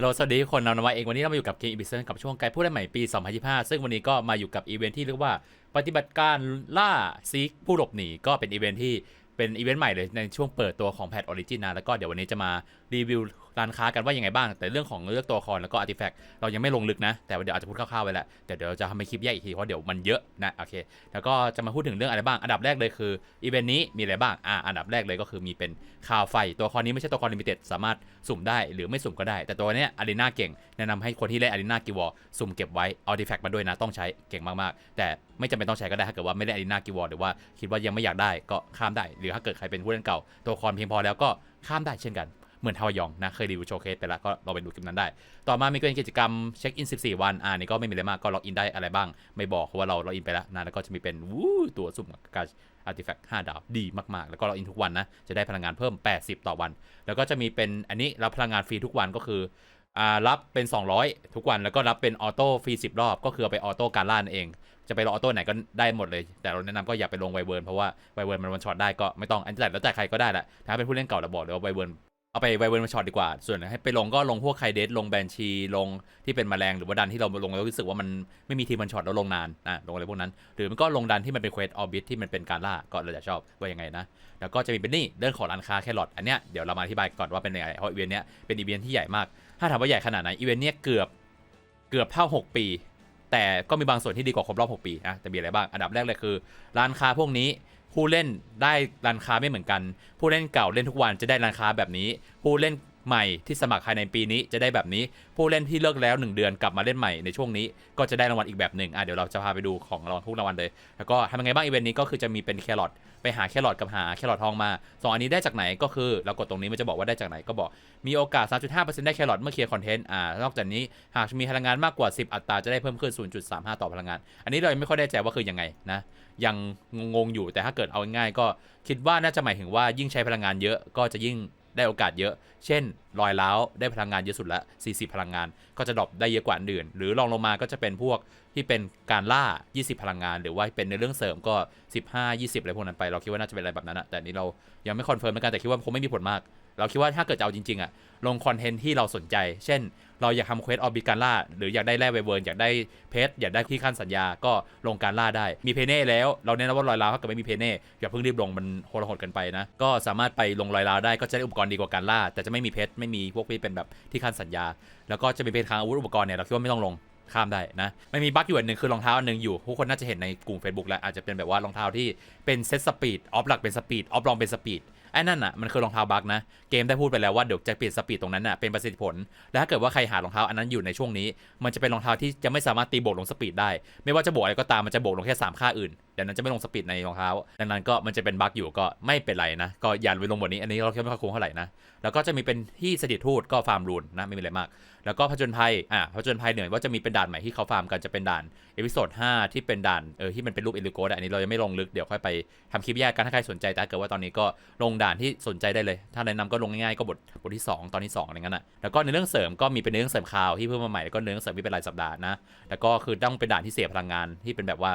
ฮัลโหลสวัสดีทุกคนนำนวาเองวันนี้เรามาอยู่กับเกมอีบิเซนกับช่วงไกด์ผู้เล่นใหม่ปี 2025 ซึ่งวันนี้ก็มาอยู่กับอีเวนท์ที่เรียกว่าปฏิบัติการล่าซีกผู้หลบหนีก็เป็นอีเวนท์ที่เป็นอีเวนท์ใหม่เลยในช่วงเปิดตัวของแพทออริจินนะแล้วก็เดี๋ยววันนี้จะมารีวิวร้านค้ากันว่ายังไงบ้าง แต่เรื่องของเลือกตัวละครแล้วก็อาร์ติแฟกต์เรายังไม่ลงลึกนะ แต่ว่าเดี๋ยวอาจจะพูดคร่าวๆไว้แล้วแต่เดี๋ยวจะทำเป็นคลิปแยกอีกทีเพราะเดี๋ยวมันเยอะนะโอเคแล้วก็จะมาพูดถึงเรื่องอะไรบ้าง อันดับแรกเลยคืออีเวนต์นี้มีอะไรบ้างอ่าอันดับแรกเลยก็คือมีเป็นคาวไฟตัวละครนี้ไม่ใช่ตัวละครลิมิเต็ดสามารถสุ่มได้หรือไม่สุ่มก็ได้ แต่ตัวเนี้ยอารีนาเก่งแนะนำให้คนที่เล่นอารีนากิวอสุ่มเก็บไว้อาดีแฟกมาด้วยนะต้องใช้เก่งมากๆ แต่ไม่จำเป็นต้องใช้ก็ได้ถ้าเกิดว่าไม่ได้อารีนากิวอหรือว่าคิดว่ายังไม่อยากได้ก็ข้ามได้ หรือถ้าเกิดใครเป็นผู้เล่นเก่าตัวละครเพียงพอแล้วก็ข้ามได้เช่นกัน เหมือนทาวายองนะเคยรีวิวโชว์เคสไปแล้วก็เราไปดูคลิปนั้นได้ ต่อมามีกิจกรรมเช็คอิน 14 วันอ่านี่ก็ไม่มีอะไรมากก็ล็อกอินได้อะไรบ้าง ไม่บอกเพราะว่าเราล็อกอินไปแล้วนะแล้วก็จะมีเป็นวู้ตัวสุ่มการอาร์ติแฟกต์5ดาวดีมากๆ แล้วก็ล็อกอินทุกวันนะจะได้พลังงานเพิ่ม 80 ต่อวัน แล้วก็จะมีเป็นอันนี้รับพลังงานฟรีทุกวันก็คืออ่ารับเป็น 200 ทุกวันแล้วก็รับเป็นออโต้ฟรี10 รอบ ก็คือเอาไปออโต้การล่านเอง จะไปรอออโต้ไหนก็ได้หมดเลย แต่เราแนะนำก็อย่าไปลงไวเวิร์นเพราะว่าไวเวิร์นมันวันช็อตได้ก็ไม่ต้องอันนี้แต่แล้วแต่ใครก็ได้แหละถ้าเป็นผู้เล่นเก่าเราบอกเลยว่าไวเวิร์น เอาไปไวเวิร์นมาช็อตดีกว่า ส่วนให้ไปลงก็ลงพวกไคเดสลงแบนชีลงที่เป็นแมลงหรือว่าดันที่เราลงแล้วรู้สึกว่ามันไม่มีทีมมันช็อตแล้วลงนานอะลงอะไรพวกนั้น หรือมันก็ลงดันที่มันเป็นเควสออบิทที่มันเป็นการล่าก็เราจะชอบว่ายังไงนะ แล้วก็จะมีเป็นนี่เรื่องของร้านค้าแครอทอันเนี้ยเดี๋ยวเรามาอธิบายก่อนว่าเป็นยังไงเพราะอีเวนต์เนี้ยเป็นอีเวนต์ที่ใหญ่มาก ถ้าถามว่าใหญ่ขนาดไหนอีเวนต์เนี้ยเกือบเกือบเท่า 6 ปี แต่ก็มีบางส่วนที่ดีกว่าครบรอบ 6 ปีนะแต่มีอะไรบ้างอันดับแรกเลยคือ ร้านค้าพวกนี้ ผู้เล่นได้ร้านค้าไม่เหมือนกัน ผู้เล่นเก่าเล่นทุกวันจะได้ร้านค้าแบบนี้ ผู้เล่น ใหม่ที่สมัครภายในปีนี้จะได้แบบนี้ ผู้เล่นที่เลิกแล้ว 1 เดือนกลับมาเล่นใหม่ในช่วงนี้ก็จะได้รางวัลอีกแบบหนึ่งอะเดี๋ยวเราจะพาไปดูของรางวัลทุกรางวัลเลย แล้วก็ทำยังไงบ้างอีเวนต์นี้ก็คือจะมีเป็นแครอทไปหาแครอทกับหาแครอททองมาสองอันนี้ได้จากไหนก็คือเรากดตรงนี้มันจะบอกว่าได้จากไหนก็บอกมีโอกาส 3.5%ได้แครอทเมื่อเคลียร์คอนเทนต์อ่านอกจากนี้หากมีพลังงานมากกว่า 10 อัตราจะได้เพิ่มขึ้น 0.35 ต่อพลังงาน อันนี้เรายังไม่ค่อยได้ใจว่าคือยังไงนะยังงงอยู่แต่ถ้าเกิดเอาง่ายก็คิดว่าน่าจะหมายถึงว่ายิ่งใช้พลังงานเยอะก็จะยิ่ง ได้โอกาสเยอะ เช่นลอยล้าวได้พลังงานเยอะสุดละ 40 พลังงาน ก็จะดรอปได้เยอะกว่าอื่น หรือรองลงมาก็จะเป็นพวกที่เป็นการล่า 20 พลังงาน หรือว่าเป็นในเรื่องเสริมก็ 15 20 อะไรพวกนั้นไป เราคิดว่าน่าจะเป็นอะไรแบบนั้นอะแต่นนี้เรายังไม่คอนเฟิร์มเหมือนกันแต่คิดว่าคงไม่มีผลมาก เราคิดว่าถ้าเกิดจะเอาจริงๆอะลงคอนเทนต์ที่เราสนใจ เช่น เราอยากทำเควสออบิการล่าหรืออยากได้แร่ไวเวิร์นอยากได้เพชรอยากได้ที่ขั้นสัญญาก็ลงการล่าได้ มีเพเน่แล้ว เราแนะนำว่ารอยร้าวถ้าเกิดไม่มีเพเน่อย่าเพิ่งรีบลงมันโหดหดกันไปนะ ก็สามารถไปลงรอยร้าวได้ก็จะได้อุปกรณ์ดีกว่าการล่า แต่จะไม่มีเพชรไม่มีพวกที่เป็นแบบที่ขั้นสัญญา แล้วก็จะมีเพชรค้างอาวุธอุปกรณ์เนี่ยเราคิดว่าไม่ต้องลงข้ามได้นะไม่มีบั๊กอยู่อันหนึ่งคือรองเท้าอันหนึ่งอยู่ทุกคนน่าจะเห็นในกลุ่ม Facebook แล้วอาจจะเป็นแบบว่ารองเท้าที่เป็นเซตสปีดออฟหลักเป็นสปีดออฟลองเป็นสปีด อ้นั่นอะมันคือรองเท้าบั๊กนะ เกมได้พูดไปแล้วว่าเดี๋ยวจะเปลี่ยนสปีดตรงนั้นอะเป็นประสิทธิผล และถ้าเกิดว่าใครหารองเท้าอันนั้นอยู่ในช่วงนี้ มันจะเป็นรองเท้าที่จะไม่สามารถตีโบกลงสปีดได้ ไม่ว่าจะโบกอะไรก็ตามมันจะโบกลงแค่สามค่าอื่นดังนั้นจะไม่ลงสปีดในรองเท้า ดังนั้นก็มันจะเป็นบั๊กอยู่ก็ไม่เป็นไรนะ ก็อย่าไปลงบทนี้ อันนี้เราคิดว่าไม่ค่อยคุ้มเท่าไหร่นะ แล้วก็จะมีเป็นที่สถิตทูตก็ฟาร์มรูนนะไม่มีอะไรมากแล้วก็ผจญภัยอ่าผจญภัยเหนื่อยว่าจะมีเป็นด่านใหม่ที่เขาฟาร์มกันจะเป็นด่านเอพิโซด5ที่เป็นด่านเออที่มันเป็นรูปเอลิโกดอันนี้เรายังไม่ลงลึกเดี๋ยวค่อยไปทำคลิปแยกกันถ้าใครสนใจแต่เกิดว่าตอนนี้ก็ลงด่านที่สนใจได้เลย ถ้าแนะนำก็ลงง่ายๆก็บทบทที่ 2 ตอนที่2อะไรเงี้ยนะแล้วก็ในเรื่องเสริมก็มีเป็นเรื่องเสริมข่าวที่เพิ่มมาใหม่แล้วก็เรื่องเสริมที่เป็นรายสัปดาห์นะแล้วก็คือต้องเป็นด่านที่เสียพลังงานที่เป็นแบบว่า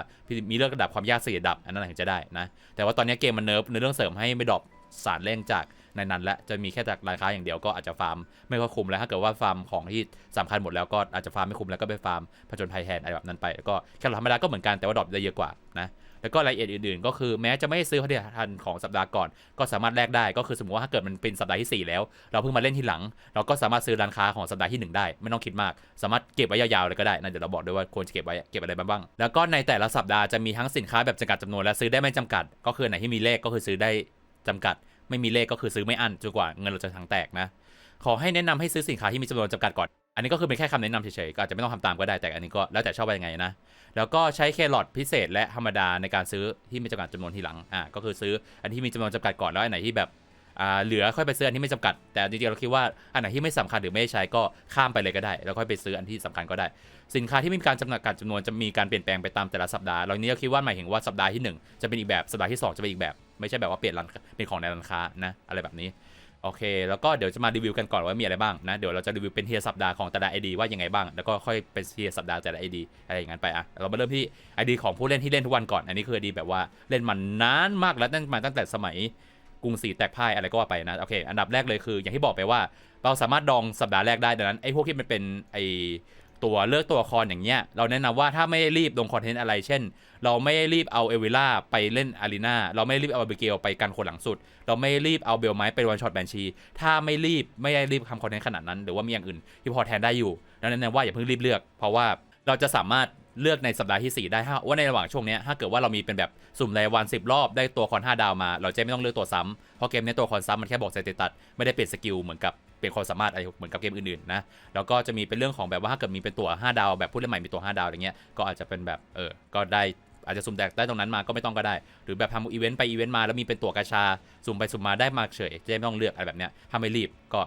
มีเลือกระดับความยากสี่ระดับอันนั้นถึงจะได้นะแต่ว่าตอนนี้เกมมันเนิร์ฟในเรื่องเสริมให้ไม่ดรอปสารเร่งจาก ในนั้นและจะมีแค่จากร้านค้าอย่างเดียวก็อาจจะฟาร์มไม่ค่อยคุ้มแล้วถ้าเกิดว่าฟาร์มของที่สำคัญหมดแล้วก็อาจจะฟาร์มไม่คุ้มแล้วก็ไปฟาร์มผจญภัยแทนอะไรแบบนั้นไปแล้วก็แค่ธรรมดาก็เหมือนกันแต่ว่าดรอปได้เยอะกว่านะแล้วก็รายละเอียดอื่นๆ ก็คือแม้จะไม่ซื้อผลิตภัณฑ์ของสัปดาห์ก่อน ก็สามารถแลกได้ก็คือสมมติว่าถ้าเกิดมันเป็นสัปดาห์ที่ 4 แล้ว เราเพิ่งมาเล่นทีหลัง เราก็สามารถซื้อร้านค้าของสัปดาห์ที่ 1 ได้ ไม่ต้องคิดมาก สามารถเก็บไว้ยาวๆเลยก็ได้นะเดี๋ยวเราบอกด้วยว่าควรจะเก็บไว้เก็บอะไรบ้างแล้วก็ในแต่ละสัปดาห์จะมีทั้งสินค้าแบบจำกัดจำนวนและซื้อได้ไม่จำกัด ก็คือไหนที่มีเลขก็คือซื้อได้จำกัด ไม่มีเลขก็คือซื้อไม่อั้นจนกว่าเงินเราจะทั้งแตกนะ ขอให้แนะนำให้ซื้อสินค้าที่มีจำนวนจำกัดก่อน อันนี้ก็คือเป็นแค่คำแนะนำเฉยๆก็อาจจะไม่ต้องทำตามก็ได้แต่อันนี้ก็แล้วแต่ชอบไปยังไงนะ แล้วก็ใช้แครอทพิเศษและธรรมดาในการซื้อที่มีจำกัดจำนวนทีหลังอ่าก็คือซื้ออันที่มีจำนวนจำกัดก่อนแล้วอันไหนที่แบบอ่าเหลือค่อยไปซื้ออันที่ไม่จำกัด แต่จริงๆเราคิดว่าอันไหนที่ไม่สำคัญหรือไม่ใช้ก็ข้ามไปเลยก็ได้ แล้วค่อยไปซื้ออันที่สำคัญก็ได้ สินค้าที่มีการจำกัดจำนวนจะมีการเปลี่ยนแปลงไปตามแต่ละสัปดาห์เรานี้เราคิดว่าหมายถึงว่าสัปดาห์ที่หนึ่งจะเป็นอีกแบบสัปดาห์ที่สองจะเป็นอีกแบบ ไม่ใช่แบบว่าเปลี่ยนร้านเป็นของในร้านค้านะอะไรแบบนี้โอเค แล้วก็เดี๋ยวจะมารีวิวกันก่อนว่ามีอะไรบ้างนะ เดี๋ยวเราจะรีวิวเป็นเทียสัปดาห์ของแต่ละไอดีว่ายังไงบ้าง แล้วก็ค่อยเป็นเทียสัปดาห์แต่ละไอดีอะไรอย่างนั้นไปอะ เรามาเริ่มที่ไอดีของผู้เล่นที่เล่นทุกวันก่อน อันนี้คือไอดีแบบว่าเล่นมันนานมากแล้วตั้งมาตั้งแต่สมัยกรุงศรีแตกพ่ายอะไรก็ว่าไปนะ โอเค อันดับแรกเลยคือ อย่างที่บอกไปว่า เราสามารถดองสัปดาห์แรกได้ ดังนั้นไอ้พวกที่มันเป็นไอ ตัวเลือกตัวละครอย่างเงี้ยเราแนะนำว่าถ้าไม่รีบลงคอนเทนต์อะไร เช่น เราไม่รีบเอาเอวิล่าไปเล่นอารีนาเราไม่รีบเอาเบเกลไปกันคนหลังสุด เราไม่รีบเอาเบลไม้ไปวันช็อตแบนชี ถ้าไม่รีบไม่ได้รีบทำคอนเทนต์ขนาดนั้น หรือว่ามีอย่างอื่นที่พอแทนได้อยู่ดังนั้นแนะนำว่าอย่าเพิ่งรีบเลือก เพราะว่าเราจะสามารถเลือกในสัปดาห์ที่ 4 ได้ถ้าว่าในระหว่างช่วงเนี้ยถ้าเกิดว่าเรามีเป็นแบบสุ่มรายวัน 10 รอบได้ตัวคอน5ดาวมา เราจะไม่ต้องเลือกตัวซ้ำเพราะเกมนี้ตัวคอนซ้ำมันแค่บอกสเตตัสไม่ได้เปลี่ยนสกิลเหมือนกับ เป็นความสามารถอะไรเหมือนกับเกมอื่นๆนะแล้วก็จะมีเป็นเรื่องของแบบว่าถ้าเกิดมีเป็นตัว 5 ดาวแบบผู้เล่นใหม่มีตัว 5 ดาวอย่างเงี้ยก็อาจจะเป็นแบบเออก็ได้อาจจะสุ่มแตกได้ตรงนั้นมาก็ไม่ต้องก็ได้ หรือแบบทำอีเวนต์ไปอีเวนต์มาแล้วมีเป็นตัวกาชา สุ่มไปสุ่มมาได้มาเฉยจะไม่ต้องเลือกอะไรแบบเนี้ยถ้าไม่รีบก็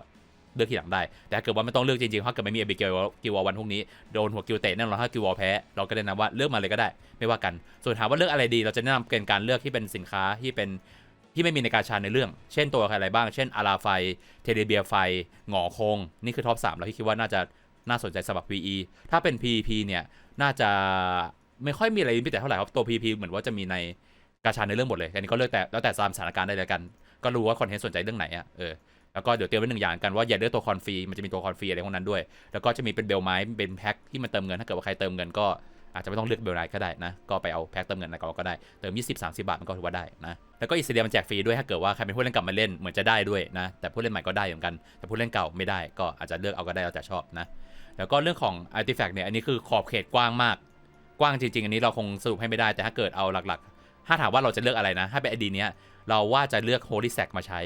เลือกทีหลังได้ แต่ถ้าเกิดว่าไม่ต้องเลือกจริงๆถ้าเกิดไม่มีเอ i ิเกลกิวอวันพรุ่งนี้โดนหัวกิวเตะแน่นอนถ้ากิวแพ้เราก็แนะนำว่าเลือกมาเลยก็ได้ ไม่ว่ากัน ส่วนถามว่าเลือกอะไรดี เราจะแนะนำเป็นการเลือกที่เป็นสินค้าที่เป็น ที่ไม่มีในกาชาในเรื่อง เช่นตัวอะไรบ้าง เช่นอาราไฟ เทเลเบียไฟ หงอคง นี่คือท็อป3แล้วที่คิดว่าน่าจะน่าสนใจสำหรับ PE ถ้าเป็น PVP เนี่ย น่าจะไม่ค่อยมีอะไรพิเศษเท่าไหร่ครับ ตัว PVP เหมือนว่าจะมีในกาชาในเรื่องหมดเลยอันนี้ก็เลือกแต่แล้วแต่ตามสถานการณ์ได้เลยกัน ก็รู้ว่าคอนเทนต์สนใจเรื่องไหนอะ เออ แล้วก็เดี๋ยวเตรียมไว้หนึ่งอย่างกันว่าอย่าเลือกตัวคอนฟรี มันจะมีตัวคอนฟรีอะไรพวกนั้นด้วย แล้วก็จะมีเป็นเบลไม้ เป็นแพ็คที่มันเติมเงิน ถ้าเกิดว่าใครเติมเงินก็ อาจจะไม่ต้องเลือกเบลไนก็ได้นะ ก็ไปเอาแพ็คเติมเงินอะไรก็ได้ เติม 20 30 บาทมันก็ถือว่าได้นะ แล้วก็อีเซียมันแจกฟรีด้วยถ้าเกิดว่าใครเป็นผู้เล่นกลับมาเล่นเหมือนจะได้ด้วยนะ แต่ผู้เล่นใหม่ก็ได้เหมือนกัน แต่ผู้เล่นเก่าไม่ได้ก็อาจจะเลือกเอาก็ได้แล้วแต่ชอบนะ แล้วก็เรื่องของ artifact เนี่ยอันนี้คือขอบเขตกว้างมาก กว้างจริงๆ อันนี้เราคงสรุปให้ไม่ได้แต่ถ้าเกิดเอาหลักๆ ถ้าถามว่าเราจะเลือกอะไรนะ ถ้าเป็นไอดีเนี้ยเราว่าจะเลือก holy sack มาใช้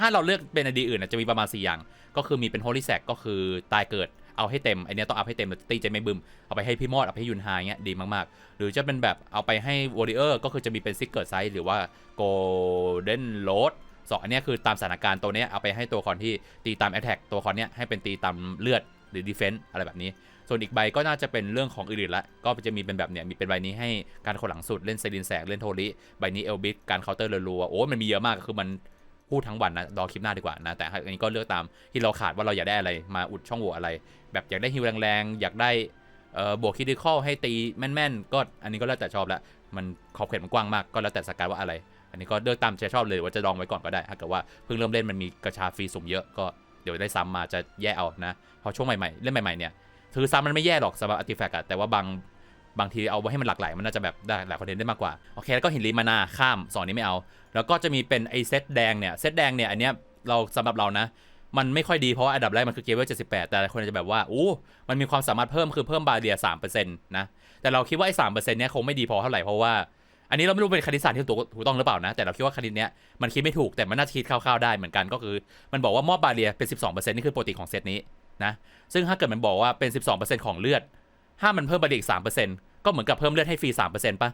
ถ้าเราเลือกเป็นไอดีอื่นนะจะมีประมาณ4อย่าง ก็คือมีเป็น holy sack ก็คือตายเกิด เอาให้เต็มไอเนี้ยต้องอัพให้เต็มตีจะไม่บึมเอาไปให้พี่มอดเอาไปให้ยุนไฮเงี้ยดีมากๆ หรือจะเป็นแบบเอาไปให้ warrior ก็คือจะมีเป็น secret size หรือว่า golden load สองอันเนี้ยคือตามสถานการณ์ตัวเนี้ยเอาไปให้ตัวคอนที่ตีตาม attack ตัวคอนเนี้ยให้เป็นตีตามเลือดหรือ defense อะไรแบบนี้ ส่วนอีกใบก็น่าจะเป็นเรื่องของอื่นละ ก็จะมีเป็นแบบเนี้ย มีเป็นใบนี้ให้การคนหลังสุดเล่นเซรินแสกเล่นโทริ ใบนี้เอลบิสการเคาน์เตอร์เรัว โอ้ มันมีเยอะมาก คือมัน พูดทั้งวันนะรอคลิปหน้าดีกว่านะ แต่อันนี้ก็เลือกตามที่เราขาดว่าเราอยากได้อะไรมาอุดช่องโหว่อะไร แบบอยากได้ฮิวแรงๆ อยากได้เอ่อบวกคิดิคอลให้ตีแม่นๆ ก็อันนี้ก็แล้วแต่ชอบละมันขอบเขตมันกว้างมากก็แล้วแต่สกายว่าอะไร อันนี้ก็เลือกตามใจชอบเลยว่าจะลองไว้ก่อนก็ได้ถ้าเกิดว่าเพิ่งเริ่มเล่นมันมีกระชาฟรีสุ่มเยอะก็เดี๋ยวได้ซ้ำมาจะแย่เอานะพอช่วงใหม่ๆเล่นใหม่ๆเนี่ยถือซ้ำมันไม่แย่หรอกสำหรับอาร์ติแฟกต์อะแต่ว่าบาง บางทีเอาไว้ให้มันหลากหลายมันน่าจะแบบได้หลายคอนเทนต์ได้มากกว่าโอเคแล้วก็หินลีมานาข้ามสองนี้ไม่เอา แล้วก็จะมีเป็นไอเซตแดงเนี่ยเซตแดงเนี่ยอันเนี้ยเราสำหรับเรานะ มันไม่ค่อยดีเพราะอันดับแรกมันคือเกเวล78แต่หลายคนอาจจะแบบว่าอู้มันมีความสามารถเพิ่มคือเพิ่มบาเรีย3%นต์นะแต่เราคิดว่าไอ้3%เปอร์เซ็นต์เนี้ยคงไม่ดีพอเท่าไหร่เพราะว่าอันนี้เราไม่รู้เป็นคณิตศาสตร์ที่ถูกต้องหรือเปล่านะ แต่เราคิดว่าคณิตเนี้ยมันคิดไม่ถูกแต่มันน่าจะคิดคร่าวๆได้เหมือนกันก็คือ มันบอกว่ามอบบาเรียเป็น 12%นี่คือปกติของเซตนี้นะซึ่งถ้าเกิดมันบอกว่าเป็น 12%ของเลือดถ้ามันเพิ่มไปอีก3% ก็เหมือนกับเพิ่มเลือดให้ฟรี3%ป่ะ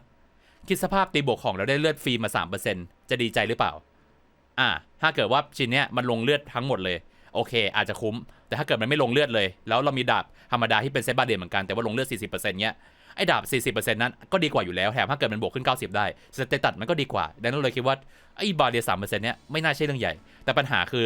คิดสภาพตีบวกของเราได้เลือดฟรีมา3%จะดีใจหรือเปล่า อ่า ถ้าเกิดว่าชิ้นเนี้ยมันลงเลือดทั้งหมดเลย โอเค อาจจะคุ้ม แต่ถ้าเกิดมันไม่ลงเลือดเลย แล้วเรามีดาบธรรมดาที่เป็นเซตบาเดียนเหมือนกันแต่ว่าลงเลือด40%เนี้ยไอ้ดาบ40%นั้นก็ดีกว่าอยู่แล้วแถมถ้าเกิดมันบวกขึ้น90ได้สเตตัสมันก็ดีกว่าดังนั้นเราเลยคิดว่าไอ้บาเดีย3%เนี้ยไม่น่าใช่เรื่องใหญ่ แต่ปัญหาคือ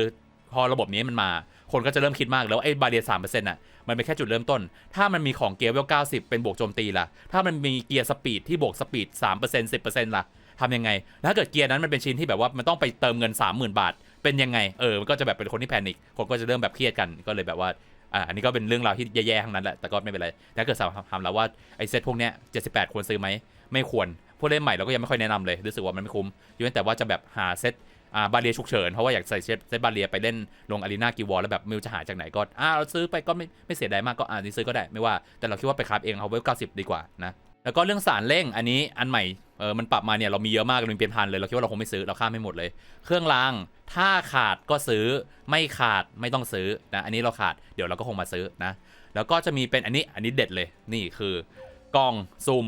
พอระบบนี้มันมา คนก็จะเริ่มคิดมากแล้วไอ้บาเดีย3%น่ะมันเป็นแค่จุดเริ่มต้น ถ้ามันมีของเกียร์เวล90เป็นบวกโจมตีล่ะ ถ้ามันมีเกียร์สปีดที่บวกสปีด3% 10%ล่ะทำยังไงแล้วถ้าเกิดเกียร์นั้นมันเป็นชิ้นที่แบบว่ามันต้องไปเติมเงิน30,000บาท เป็นยังไง เออ มันก็จะแบบเป็นคนที่แพนิค คนก็จะเริ่มแบบเครียดกัน ก็เลยแบบว่า อ่า อันนี้ก็เป็นเรื่องราวที่แย่ๆทั้งนั้นแหละ แต่ก็ไม่เป็นไร ถ้าเกิดสามถามเราว่าไอ้เซตพวกเนี้ย78ควรซื้อไหม ไม่ควรผู้เล่นใหม่เราก็ยังไม่ค่อยแนะนำเลย รู้สึกว่ามันไม่คุ้มยกเว้นแต่ว่าจะแบบหาเซต อ่าบาเรียฉุกเฉิน เพราะว่าอยากใส่เซตเซตบาเรียไปเล่นลงอารีนากีวอลแล้วแบบไม่รู้จะหาจากไหนก็อ่าเราซื้อไปก็ไม่ไม่เสียดายมากก็อ่านี่ซื้อก็ได้ไม่ว่าแต่เราคิดว่าไปคราฟเองเอาเวล90ดีกว่านะแล้วก็เรื่องสารเร่งอันนี้อันใหม่เออมันปรับมาเนี่ยเรามีเยอะมากเรามีเป็นพันเลยเราคิดว่าเราคงไม่ซื้อเราข้ามไม่หมดเลย เครื่องรางถ้าขาดก็ซื้อไม่ขาดไม่ต้องซื้อนะอันนี้เราขาดเดี๋ยวเราก็คงมาซื้อนะแล้วก็จะมีเป็นอันนี้อันนี้เด็ดเลยนี่คือกล่องสุ่ม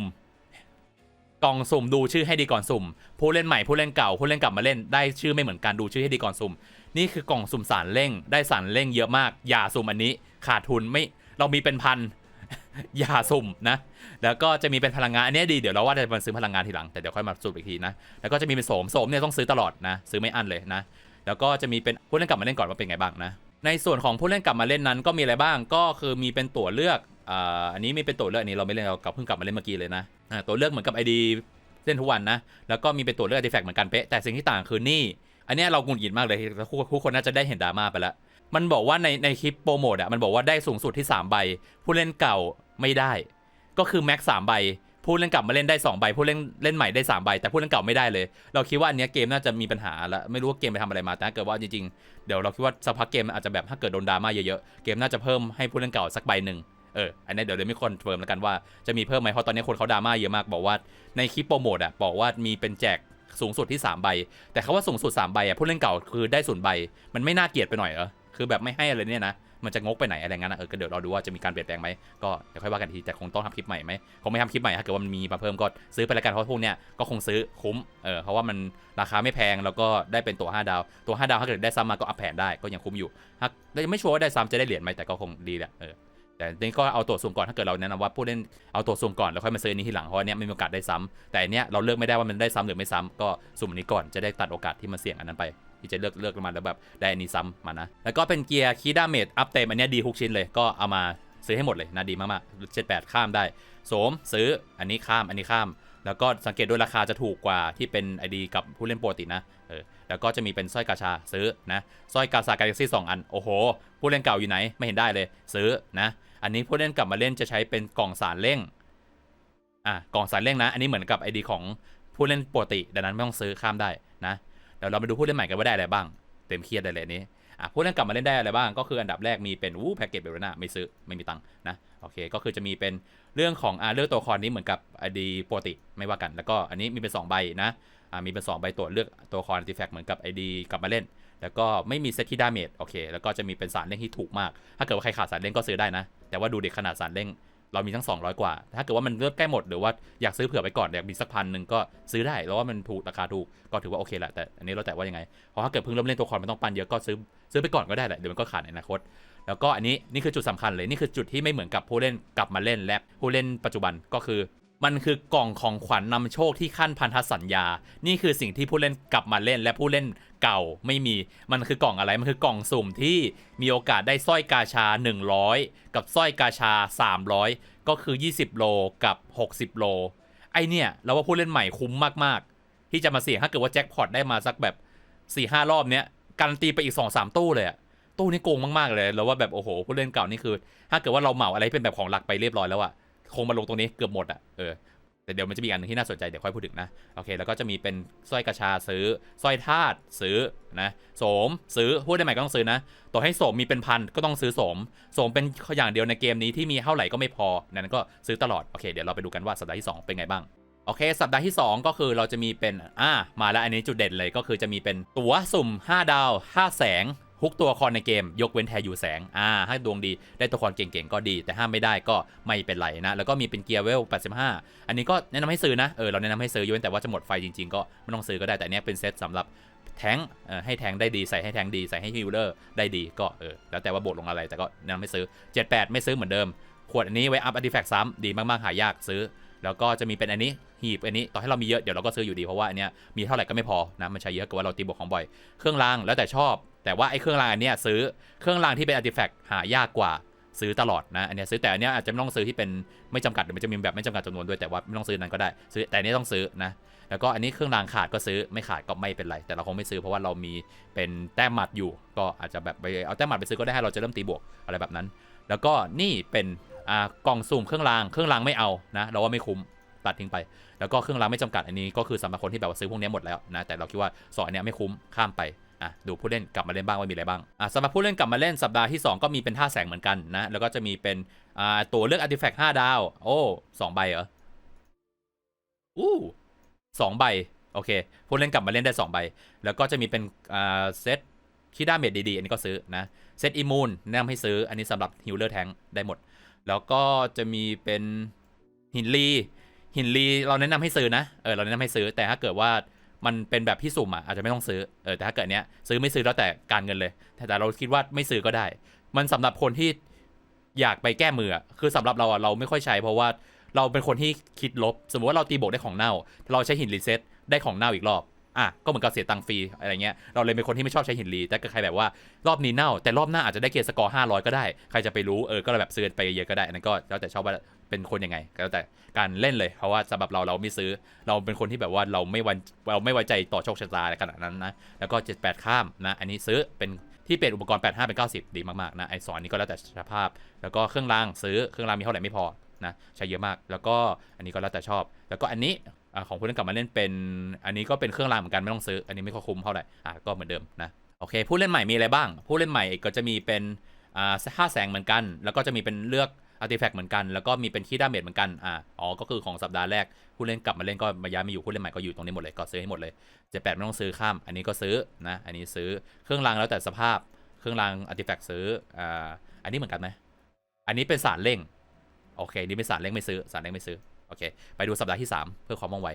กล่องสุ่มดูชื่อให้ดีก่อนสุ่ม ผู้เล่นใหม่ผู้เล่นเก่าผู้เล่นกลับมาเล่นได้ชื่อไม่เหมือนกันดูชื่อให้ดีก่อนสุ่ม นี่คือกล่องสุ่มสารเร่ง ได้สารเร่งเยอะมาก อย่าสุ่มอันนี้ขาดทุนไม่เรามีเป็นพันอย่าสุ่มนะ แล้วก็จะมีเป็นพลังงานอันนี้ดีเดี๋ยวเราว่าจะมาซื้อพลังงานทีหลังแต่เดี๋ยวค่อยมาสูบอีกทีนะแล้วก็จะมีเป็นโสมโสมเนี่ยต้องซื้อตลอดนะ ซื้อไม่อั้นเลยนะแล้วก็จะมีเป็นผู้เล่นกลับมาเล่นก่อนว่าเป็นไงบ้างนะในส่วนของผู้เล่นกลับมาเล่นนั้นก็มีอะไรบ้างก็คือมีเป็นตัวเลือก อันนี้ไมีเป็นตัวเลือกอันนี้เราไม่เล่นเรากลับเพิ่งกลับมาเล่นเมื่อกี้เลยนะตัวเลือกเหมือนกับไอดีเล่นทุกวันนะ แล้วก็มีเป็นตัวเลือกอาร์ติแฟกต์เหมือนกันเป๊ะ แต่สิ่งที่ต่างคือนี่ อันนี้เราหงุดหงิดมากเลยแล้วผู้ผู้คนน่าจะได้เห็นดราม่าไปแล้ว มันบอกว่าในในคลิปโปรโมทอะ มันบอกว่าได้สูงสุดที่ 3 ใบ ผู้เล่นเก่าไม่ได้ ก็คือแม็กสามใบ ผู้เล่นกลับมาเล่นได้ 2 ใบ ผู้เล่นเล่นใหม่ได้ 3 ใบ แต่ผู้เล่นเก่าไม่ได้เลย เราคิดว่าอันนี้เกมน่าจะมีปัญหาแล้วไม่รู้ว่าเกมไปทำอะไรมา แต่ถ้าเกิดว่าจริงๆ เดี๋ยวเราคิดว่าสักพักเกมอาจจะแบบถ้าเกิดโดนดราม่าเยอะๆ เกมน่าจะเพิ่มให้ผู้เล่นเก่าสักใบหนึ่ง เอออันนี้เดี๋ยวเดี๋ยวมีคนเฟิร์มแล้วกันว่าจะมีเพิ่มไหมเพราะตอนนี้คนเขาดราม่าเยอะมากบอกว่าในคลิปโปรโมทอะบอกว่ามีเป็นแจกสูงสุดที่ 3 ใบ แต่คาว่าสูงสุด 3 ใบอะผู้เล่นเก่าคือได้ศูนย์ใบ มันไม่น่าเกลียดไปหน่อยเหรอคือแบบไม่ให้อะไรเนี่ยนะมันจะงกไปไหนอะไรงั้นนะเออก็เดี๋ยวเราดูว่าจะมีการเปลี่ยนแปลงไหมก็เดี๋ยวค่อยว่ากันทีแต่คงต้องทำคลิปใหม่ไหมคงไม่ทำคลิปใหม่ถ้าเกิดว่ามันมีมาเพิ่มก็ซื้อไปแล้วกันเพราะพวกเนี้ยก็คงซื้อคุ้มเออเพราะว่ามันราคาไม่แพงแล้วก็ได้เป็นตัว 5 ดาวตัว 5 ดาวถ้าเกิดได้ซ้ำมาก็อัพแผนได้ก็ยังคุ้มอยู่ถ้าไม่ชัวร์ว่าได้ซ้ำจะได้เหรียญไหมแต่ก็คงดีแหละเออ แต่นี่ก็เอาตัวสุ่มก่อนถ้าเกิดเราแนะนำว่าผู้เล่นเอาตัวสุ่มก่อนแล้วค่อยมาซื้ออนนี้ทีหลังเพราะอันเนี้ยไม่มีโอกาสได้ซ้ำแต่อันเนี้ยเราเลือกไม่ได้ว่ามันได้ซ้ำหรือไม่ซ้ำก็สุ่มอันนี้ก่อนจะได้ตัดโอกาสที่มันเสี่ยงอันนั้นไปที่จะเลือกเลือกมาแล้วแบบได้อันนี้ซ้ำมานะ แล้วก็เป็นเกียร์คีดาเมจอัพเต็มอันเนี้ยดีทุกชิ้นเลยก็เอามาซื้อให้หมดเลยนะดีมากๆเจ็ดแปดข้ามได้โสมซื้ออันนี้ข้ามอันนี้ข้าม แล้วก็สังเกตด้วยราคาจะถูกกว่าที่เป็นไอดีกับผู้เล่นปกตินะเออแล้วก็จะมีเป็นสร้อยกาชาซื้อนะสร้อยกาซากาแล็กซี่สองอันโอ้โห ผู้เล่นเก่าอยู่ไหนไม่เห็นได้เลยซื้อนะ อันนี้ผู้เล่นกลับมาเล่นจะใช้เป็นกล่องสารเร่งอะกล่องสารเร่งนะ อันนี้เหมือนกับไอดีของผู้เล่นปกติ ดังนั้นไม่ต้องซื้อข้ามได้นะเดี๋ยวเรามาดูผู้เล่นใหม่กันว่าได้อะไรบ้าง เต็มเครียดได้เลยนนี้อะผู้เล่นกลับมาเล่นได้อะไรบ้าง ก็คืออันดับแรกมีเป็นวู้แพ็กเกจเบลนาไม่ซื้อไม่มีตังค์นะโอเคก็คือจะมีเป็นเรื่องของอ่าเลือกตัวละครนี้เหมือนกับไอดีปกติไม่ว่ากัน แล้วก็อันนี้มีเป็นสองใบนะอ่ามีเป็นสองใบตรวจเลือกตัวละครอาร์ติแฟกต์เหมือนกับไอดีกลับมาเล่น แล้วก็ไม่มีเซตที่ดาเมจโอเค แล้วก็จะมีเป็นสารเร่งที่ถูกมาก ถ้าเกิดว่าใครขาดสารเร่งก็ซื้อได้นะ แต่ว่าดูเด็กขนาดสารเร่ง เรามีทั้ง 200 กว่า ถ้าเกิดว่ามันเลือกใกล้หมดหรือว่าอยากซื้อเผื่อไว้ก่อนอยากมีสักพันหนึ่งก็ซื้อได้แล้วว่ามันถูกราคาถูกก็ถือว่าโอเคแหละแต่อันนี้เราแต่ว่ายังไงเพราะถ้าเกิดเพิ่งเริ่มเล่นตัวละครมันต้องปันเยอะก็ซื้อซื้อไปก่อนก็ได้แหละเดี๋ยวมันก็ขาดในอนาคตแล้วก็อันนี้นี่คือจุดสำคัญเลยนี่คือจุดที่ไม่เหมือนกับผู้เล่นกลับมาเล่นและผู้เล่นปัจจุบันก็คือ มันคือกล่องของขวัญนนำโชคที่ขั้นพันธสัญญา นี่คือสิ่งที่ผู้เล่นกลับมาเล่น และผู้เล่นเก่าไม่มี มันคือกล่องอะไร มันคือกล่องสุ่มที่มีโอกาสได้สร้อยกาชา 100 กับสร้อยกาชา 300 ก็คือ 20 โลกับ 60 โล ไอเนี่ยเราว่าผู้เล่นใหม่คุ้มมากๆ ที่จะมาเสี่ยงถ้าเกิดว่าแจ็คพอตได้มาสักแบบ4-5รอบเนี้ยการันตีไปอีก 2-3 ตู้เลยอะตู้นี้โกงมากๆเลย แล้วว่าแบบโอ้โหผู้เล่นเก่านี่คือ ถ้าเกิดว่าเราเหมาอะไรเป็นแบบของหลักไปเรียบร้อยแล้วอะ คงมาลงตรงนี้เกือบหมดอะเออแต่เดี๋ยวมันจะมีอันหนึงที่น่าสนใจเดี๋ยวค่อยพูดถึงนะโอเคแล้วก็จะมีเป็นสร้อยกระชาซื้อสร้อยทาสซื้อนะโสมซื้อพูดได้ไหมก็ต้องซื้อนะต่อให้โสมมีเป็นพันก็ต้องซื้อโสมโสมเป็นอย่างเดียวในเกมนี้ที่มีเท่าไหร่ก็ไม่พอนั้นก็ซื้อตลอดโอเคเดี๋ยวเราไปดูกันว่าสัปดาห์ที่ 2 เป็นไงบ้างโอเค สัปดาห์ที่ 2 ก็คือเราจะมีเป็นอ่ามาแล้วอันนี้จุดเด่นเลยก็คือจะมีเป็นตั๋วสุ่ม 5 ดาว 5 แสง ทุกตัวละครในเกมยกเว้นแทยูแสงอ่าถ้าดวงดีได้ตัวละครเก่งๆก็ดี แต่ห้ามไม่ได้ก็ไม่เป็นไรนะ แล้วก็มีเป็นเกียร์เวล 85 อันนี้ก็แนะนำให้ซื้อนะ เออ เราแนะนำให้ซื้อยกเว้นแต่ว่าจะหมดไฟจริงๆ ก็ไม่ต้องซื้อก็ได้ แต่เนี้ยเป็นเซตสำหรับแทงเอ่อให้แทงได้ดีใส่ให้แทงดีใส่ให้ฮิลเลอร์ได้ดีก็เออแล้วแต่ว่าบทลงอะไรแต่ก็แนะนำให้ซื้อ 78 ไม่ซื้อเหมือนเดิมขวดอันนี้ไว้อัพอาร์ติแฟกต์ซ้ำดีมากๆหายากซื้อ แล้วก็จะมีเป็นอันนี้หีบอันนี้ต่อให้เรามีเยอะเดี๋ยวเราก็ซื้ออยู่ดีเพราะว่าอันเนี้ยมีเท่าไหร่ก็ไม่พอนะมันใช้เยอะกว่าเราตีบวกของบ่อย เครื่องรางแล้วแต่ชอบ แต่ว่าไอ้เครื่องรางอันเนี้ยซื้อเครื่องรางที่เป็นอาร์ติแฟกต์หายากกว่า ซื้อตลอดนะอันนี้ซื้อแต่อันนี้อาจจะไม่ต้องซื้อที่เป็นไม่จำกัดหรือมันจะมีแบบไม่จำกัดจำนวนด้วยแต่ว่าไม่ต้องซื้อนั้นก็ได้ ซื้อแต่อันนี้ต้องซื้อนะแล้วก็อันนี้เครื่องรางขาดก็ซื้อไม่ขาดก็ไม่เป็นไร แต่เราคงไม่ซื้อเพราะว่าเรามีเป็นแต้มหมัดอยู่ ก็อาจจะแบบไปเอาแต้มหมัดไปซื้อก็ได้ให้เราจะเริ่มตีบวกอะไรแบบนั้น แล้วก็นี่เป็นอ่ากล่องสุ่มเครื่องรางเครื่องรางไม่เอานะเราว่าไม่คุ้มตัดทิ้งไป แล้วก็เครื่องรางไม่จำกัดอันนี้ก็คือสำหรับคนที่แบบว่าซื้อพวกนี้หมดแล้วนะแต่เราคิดว่าสองอันเนี้ยไม่คุ้มข้ามไป อะดูผู้เล่นกลับมาเล่นบ้างว่ามีอะไรบ้างอะสำหรับผู้เล่นกลับมาเล่นสัปดาห์ที่ 2 ก็มีเป็นท่าแสงเหมือนกันนะ แล้วก็จะมีเป็นอ่าตัวเลือกอาร์ติแฟกต์5ดาว โอ้สองใบเหรออู้สองใบโอเคผู้เล่นกลับมาเล่นได้ 2 ใบ แล้วก็จะมีเป็นอ่าเซตคิด้าเมจดีๆ อันนี้ก็ซื้อนะ เซตอิมูนแนะนำให้ซื้ออันนี้สำหรับฮิลเลอร์แทงได้หมด แล้วก็จะมีเป็นหินลีหินลีเราแนะนำให้ซื้อนะ เออเราแนะนำให้ซื้อแต่ถ้าเกิดว่า มันเป็นแบบพี่สุ่มอะอาจจะไม่ต้องซื้อเออแต่ถ้าเกิดเนี้ยซื้อไม่ซื้อแล้วแต่การเงินเลย แต่แต่เราคิดว่าไม่ซื้อก็ได้ มันสำหรับคนที่อยากไปแก้มืออะคือสำหรับเราอะเราไม่ค่อยใช้เพราะว่าเราเป็นคนที่คิดลบ สมมติว่าเราตีบวกได้ของเน่า เราใช้หินรีเซ็ตได้ของเน่าอีกรอบอะก็เหมือนกับเสียตังค์ฟรีอะไรเงี้ยเราเลยเป็นคนที่ไม่ชอบใช้หินรีแต่กิดใครแบบว่ารอบนี้เน่า แต่รอบหน้าอาจจะได้เกรดสกอร์500ก็ได้ ใครจะไปรู้เออก็แบบซื้อไปเยอะก็ได้นนั้นก็แล้วแต่ชอบว่า เป็นคนยังไงก็แล้วแต่การเล่นเลยเพราะว่าสำหรับเราเราไม่ซื้อ เราเป็นคนที่แบบว่าเราไม่วันเราไม่ไว้ใจต่อโชคชะตาขนาดนั้นนะแล้วก็ 78 ข้ามนะอันนี้ซื้อเป็นที่เป็นอุปกรณ์ 85 เป็น 90 ดีมากๆนะไอสอนนี้ก็แล้วแต่สภาพ แล้วก็เครื่องรางซื้อเครื่องรางมีเท่าไหร่ไม่พอนะใช้เยอะมาก แล้วก็อันนี้ก็แล้วแต่ชอบ แล้วก็อันนี้อของผู้เล่นกลับมาเล่นเป็น อันนี้ก็เป็นเครื่องรางเหมือนกันไม่ต้องซื้อ อันนี้ไม่ค่อยคุ้มเท่าไหร่อะก็เหมือนเดิมนะโอเคผู้เล่นใหม่มีอะไรบ้าง ผู้เล่นใหม่ก็จะมีเป็นอ่าห้าแสงเหมือนกัน แล้วก็จะมีเป็นเลือก อาร์ติแฟกต์เหมือนกัน แล้วก็มีเป็นคีย์ดาเมจเหมือนกัน อ่า อ๋อ ก็คือของสัปดาห์แรก ผู้เล่นกลับมาเล่นก็มาย้ายมาอยู่ผู้เล่นใหม่ก็อยู่ตรงนี้หมดเลย ก็ซื้อให้หมดเลยเจ็ดแปดไม่ต้องซื้อข้าม อันนี้ก็ซื้อนะ อันนี้ซื้อ เครื่องรางแล้วแต่สภาพ เครื่องรางอาร์ติแฟกต์ซื้อ อ่า อันนี้เหมือนกันไหมอันนี้เป็นสารเร่ง โอเค นี่เป็นสารเร่งไม่ซื้อ สารเร่งไม่ซื้อ โอเค ไปดูสัปดาห์ที่ 3 เพื่อความว่องไว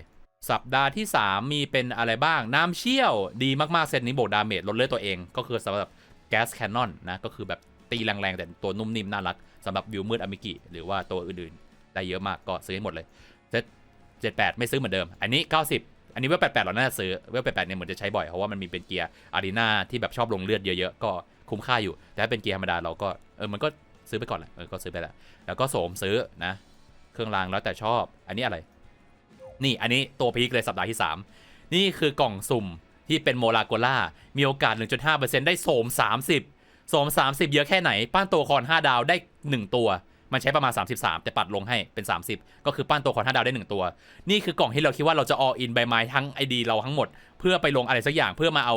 สัปดาห์ที่ 3 มีเป็นอะไรบ้าง น้ำเชี่ยว ดีมากๆ เซตนี้บวกดาเมจลดเลือดตัวเอง ก็คือสำหรับแก๊สแคนนอนนะ ก็คือแบบ ตีแรงๆ แต่ตัวนุ่มนิ่มน่ารักสำหรับวิวมืดอมิกิหรือว่าตัวอื่นๆ ได้เยอะมากก็ซื้อให้หมดเลยเซตเจ็ดแปดไม่ซื้อเหมือนเดิม อันนี้ 90 อันนี้เวลแปดแปดเราน่าจะซื้อเวลแปดแปดเนี่ยเหมือนจะใช้บ่อย เพราะว่ามันมีเป็นเกียร์อารีนาที่แบบชอบลงเลือดเยอะๆ ก็คุ้มค่าอยู่ แต่ถ้าเป็นเกียร์ธรรมดาเราก็เออมันก็ซื้อไปก่อนแหละเออก็ซื้อไปแหละแล้วก็โสมซื้อนะ เครื่องรางแล้วแต่ชอบ อันนี้อะไร นี่อันนี้ตัวพีคเลยสัปดาห์ที่ 3 นี่คือกล่องสุ่มที่เป็นโมลาโกล่ามีโอกาส 1.5%ได้โสม 30 โสม30 เยอะแค่ไหน ปั้นตัวคอน5ดาวได้ 1 ตัว มันใช้ประมาณ 33 แต่ปัดลงให้เป็น 30 ก็คือปั้นตัวคอน5ดาวได้ 1 ตัว นี่คือกล่องที่เราคิดว่าเราจะ all in ใบไม้ทั้ง ID เราทั้งหมด เพื่อไปลงอะไรสักอย่างเพื่อมาเอา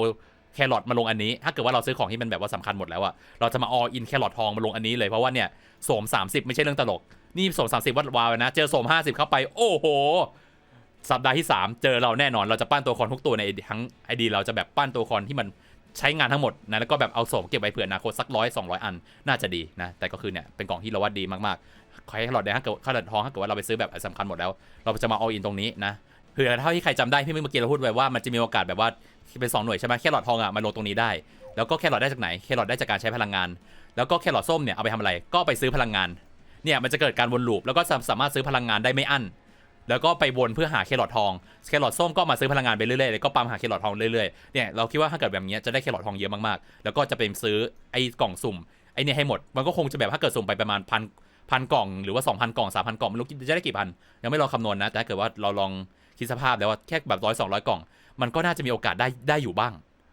แครอทมาลงอันนี้ ถ้าเกิดว่าเราซื้อของที่มันแบบว่าสำคัญหมดแล้วอะเราจะมา all in แครอททองมาลงอันนี้เลยเพราะว่าเนี่ยโสม30 ไม่ใช่เรื่องตลก นี่โสม30วัดวาวนะ เจอโสม50 เข้าไป โอ้โห สัปดาห์ที่ 3 เจอเราแน่นอน เราจะปั้นตัวละครทุกตัวในทั้งไอดีเราจะแบบปั้นตัวละครที่มัน ใช้งานทั้งหมดนะแล้วก็แบบเอาโสมเก็บไว้เผื่ออนาคตสักร้อยสองร้อยอันน่าจะดีนะแต่ก็คือเนี่ยเป็นกล่องที่เราว่าดีมากๆใครหลอดแดงถ้าเกิดข้าหลอดทองถ้าเกิดว่าเราไปซื้อแบบสำคัญหมดแล้ว เราจะมาเอาอินตรงนี้นะคือเท่าที่ใครจำได้ที่เมื่อกี้เราพูดไว้ว่ามันจะมีโอกาสแบบว่าเป็นสองหน่วยใช่ไหมแค่หลอดทองอะมาลงตรงนี้ได้ แล้วก็แค่หลอดได้จากไหนแค่หลอดได้จากการใช้พลังงาน แล้วก็แค่หลอดส้มเนี่ยเอาไปทำอะไรก็ไปซื้อพลังงานเนี่ยมันจะเกิดการวนลูปแล้วก็สามารถซื้อพลังงานได้ไม่อั้น แล้วก็ไปวนเพื่อหาแครอททองแครอทส้มก็มาซื้อพลังงานไปเรื่อยๆแล้วก็ปั๊มหาแครอททองเรื่อยๆเนี่ยเราคิดว่าถ้าเกิดแบบนี้จะได้แครอททองเยอะมากๆ แล้วก็จะเป็นซื้อไอ้กล่องสุ่มไอ้นี่ให้หมด มันก็คงจะแบบถ้าเกิดสุ่มไปประมาณพันพันกล่องหรือว่า 2,000 กล่อง 3,000 กล่องไม่รู้จะได้กี่พัน ยังไม่ลองคำนวณนะ แต่ถ้าเกิดว่าเราลองคิดสภาพแล้วว่าแค่แบบร้อยสองร้อยกล่อง มันก็น่าจะมีโอกาสได้ได้อยู่บ้าง